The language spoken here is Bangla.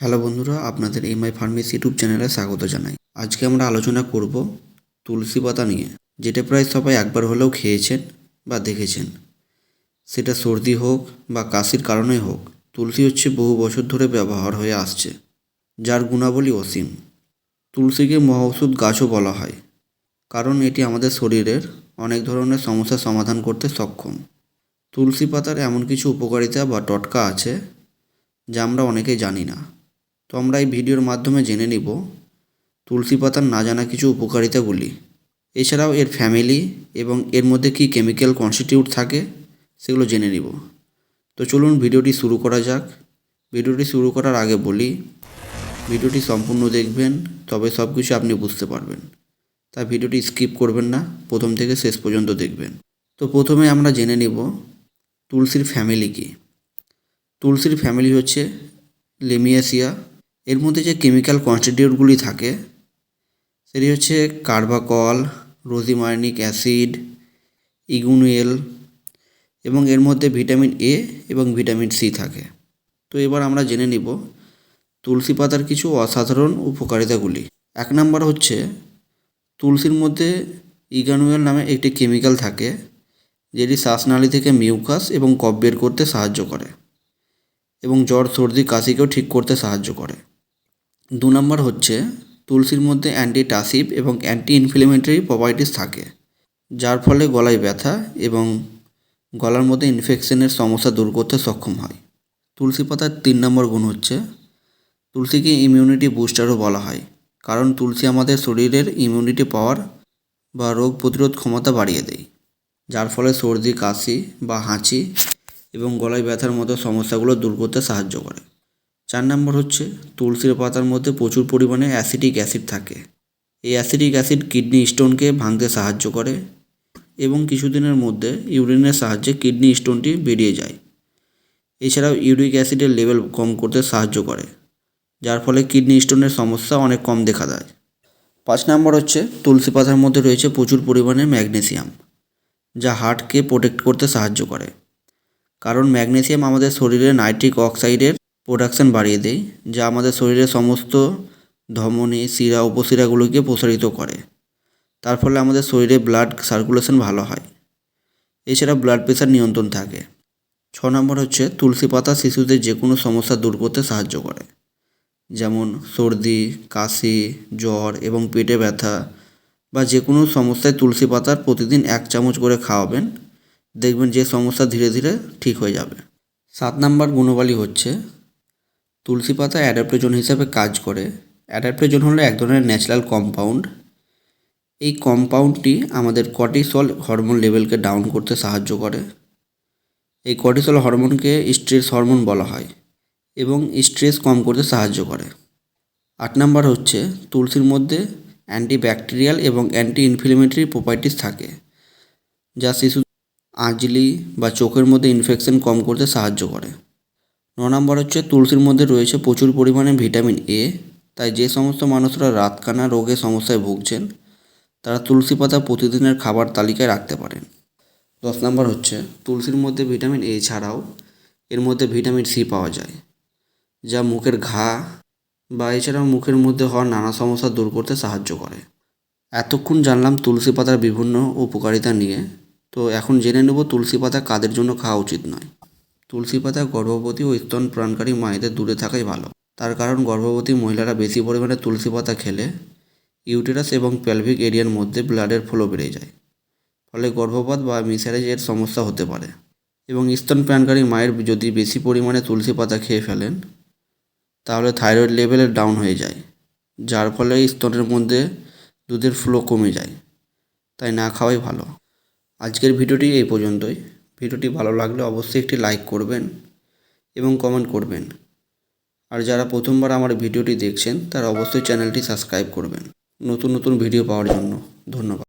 হ্যালো বন্ধুরা, আপনাদের এমআই ফার্মেসি ইউটিউব চ্যানেলে স্বাগত জানাই। আজকে আমরা আলোচনা করব তুলসী পাতা নিয়ে, যেটা প্রায় সবাই একবার হলেও খেয়েছেন বা দেখেছেন। সেটা সর্দি হোক বা কাশির কারণে হোক, তুলসী হচ্ছে বহু বছর ধরে ব্যবহার হয়ে আসছে, যার গুণাবলী অসীম। তুলসীকে মহৌষধ গাছও বলা হয়, কারণ এটি আমাদের শরীরের অনেক ধরনের সমস্যার সমাধান করতে সক্ষম। তুলসী পাতার এমন কিছু উপকারিতা বা টটকা আছে, যা আমরা অনেকেই জানি না। তো আমরা এই ভিডিওর মাধ্যমে জেনে নিব তুলসী পাতার না জানা কিছু উপকারিতাগুলি। এছাড়াও এর ফ্যামিলি এবং এর মধ্যে কী কেমিক্যাল কনস্টিটিউট থাকে, সেগুলো জেনে নিব। তো চলুন ভিডিওটি শুরু করা যাক। ভিডিওটি শুরু করার আগে বলি, ভিডিওটি সম্পূর্ণ দেখবেন, তবে সব কিছু আপনি বুঝতে পারবেন। তাই ভিডিওটি স্কিপ করবেন না, প্রথম থেকে শেষ পর্যন্ত দেখবেন। তো প্রথমে আমরা জেনে নিব তুলসীর ফ্যামিলি কি। তুলসীর ফ্যামিলি হচ্ছে লেমিয়াসিয়া এর মধ্যে যে কেমিক্যাল কনস্টিটিউটগুলি থাকে, সেটি হচ্ছে কার্বাকল রোজিমার্নিক অ্যাসিড ইগুনুয়েল এবং এর মধ্যে ভিটামিন এ এবং ভিটামিন সি থাকে। তো এবার আমরা জেনে নিব তুলসী পাতার কিছু অসাধারণ উপকারিতাগুলি এক নম্বর হচ্ছে, তুলসীর মধ্যে ইগানুয়েল নামে একটি কেমিক্যাল থাকে, যেটি শ্বাসনালী থেকে মিউকাস এবং কফ বের করতে সাহায্য করে এবং জ্বর, সর্দি, কাশিকেও ঠিক করতে সাহায্য করে। দু নম্বর হচ্ছে তুলসীর মধ্যে অ্যান্টিটাসিভ এবং অ্যান্টি ইনফ্লেমেটরি প্রপার্টিস থাকে, যার ফলে গলায় ব্যথা এবং গলার মধ্যে ইনফেকশনের সমস্যা দূর করতে সক্ষম হয়। তুলসী পাতার তিন নম্বর গুণ হচ্ছে তুলসীকে ইমিউনিটি বুস্টারও বলা হয়, কারণ তুলসী আমাদের শরীরের ইমিউনিটি পাওয়ার বা রোগ প্রতিরোধ ক্ষমতা বাড়িয়ে দেয়, যার ফলে সর্দি, কাশি বা হাঁচি এবং গলায় ব্যথার মতো সমস্যাগুলো দূর করতে সাহায্য করে। চার নম্বর হচ্ছে, তুলসীর পাতার মধ্যে প্রচুর পরিমাণে অ্যাসিডিক অ্যাসিড থাকে। এই অ্যাসিডিক অ্যাসিড কিডনি স্টোনকে ভাঙতে সাহায্য করে এবং কিছুদিনের মধ্যে ইউরিনের সাহায্যে কিডনি স্টোনটি বেরিয়ে যায়। এছাড়াও ইউরিক অ্যাসিডের লেভেল কম করতে সাহায্য করে, যার ফলে কিডনি স্টোনের সমস্যা অনেক কম দেখা দেয়। পাঁচ নম্বর হচ্ছে, তুলসী পাতার মধ্যে রয়েছে প্রচুর পরিমাণে ম্যাগনেসিয়াম, যা হার্টকে প্রোটেক্ট করতে সাহায্য করে। কারণ ম্যাগনেসিয়াম আমাদের শরীরে নাইট্রিক অক্সাইডের প্রোডাকশান বাড়িয়ে দেয়, যা আমাদের শরীরের সমস্ত ধমনী, শিরা, উপশিরাগুলোকে প্রসারিত করে। তার ফলে আমাদের শরীরে ব্লাড সার্কুলেশন ভালো হয়। এছাড়া ব্লাড প্রেশার নিয়ন্ত্রণ থাকে। ছ নম্বর হচ্ছে, তুলসী পাতা শিশুদের যে কোনো সমস্যা দূর করতে সাহায্য করে। যেমন সর্দি, কাশি, জ্বর এবং পেটে ব্যথা বা যে কোনো সমস্যায় তুলসী পাতার প্রতিদিন এক চামচ করে খাওয়াবেন, দেখবেন যে সমস্যা ধীরে ধীরে ঠিক হয়ে যাবে। সাত নাম্বার গুণবালী হচ্ছে তুলসী পাতা অ্যাডাপ্টোজন হিসাবে কাজ করে। অ্যাডাপ্টোজন হলো এক ধরনের ন্যাচারাল কম্পাউন্ড এই কম্পাউন্ডটি আমাদের কর্টিসল হরমোন লেভেলকে ডাউন করতে সাহায্য করে। এই কর্টিসল হরমোনকে স্ট্রেস হরমোন বলা হয় এবং স্ট্রেস কম করতে সাহায্য করে। আট নাম্বার হচ্ছে তুলসীর মধ্যে অ্যান্টিব্যাকটেরিয়াল এবং অ্যান্টি ইনফ্লেমেটরি প্রপার্টিস থাকে, যা শিশু, আঁজলি বা চোখের মধ্যে ইনফেকশন কম করতে সাহায্য করে। ন নম্বর হচ্ছে তুলসীর মধ্যে রয়েছে প্রচুর পরিমাণে ভিটামিন এ তাই যে সমস্ত মানুষরা রাতকানা রোগে সমস্যায় ভুগছেন, তারা তুলসী পাতা প্রতিদিনের খাবার তালিকায় রাখতে পারেন। দশ নম্বর হচ্ছে তুলসীর মধ্যে ভিটামিন এ ছাড়াও এর মধ্যে ভিটামিন সি পাওয়া যায়, যা মুখের ঘা বা এছাড়াও মুখের মধ্যে হওয়া নানা সমস্যা দূর করতে সাহায্য করে। এতক্ষণ জানলাম তুলসী পাতার বিভিন্ন উপকারিতা নিয়ে, তো এখন জেনে নেব তুলসী পাতা কাদের জন্য খাওয়া উচিত নয়। তুলসী পাতা গর্ভবতী ও স্তন প্রাণকারী মায়েদের দূরে থাকাই ভালো। তার কারণ, গর্ভবতী মহিলারা বেশি পরিমাণে তুলসী পাতা খেলে, ইউটেরাস এবং প্যালভিক এরিয়ার মধ্যে ব্লাডের ফ্লো বেড়ে যায়, ফলে গর্ভপাত বা মিসহারেজের সমস্যা হতে পারে। এবং স্তন প্রাণকারী মায়ের যদি বেশি পরিমাণে তুলসী পাতা খেয়ে ফেলেন, তাহলে থাইরয়েড লেভেলে ডাউন হয়ে যায়, যার ফলে স্তনের মধ্যে দুধের ফ্লো কমে যায়। তাই না খাওয়াই ভালো। আজকের ভিডিওটি এই পর্যন্তই। ভিডিওটি ভালো লাগলে অবশ্যই একটি লাইক করবেন এবং কমেন্ট করবেন। আর যারা প্রথমবার আমার ভিডিওটি দেখছেন, তারা অবশ্যই চ্যানেলটি সাবস্ক্রাইব করবেন। নতুন নতুন ভিডিও পাওয়ার জন্য ধন্যবাদ।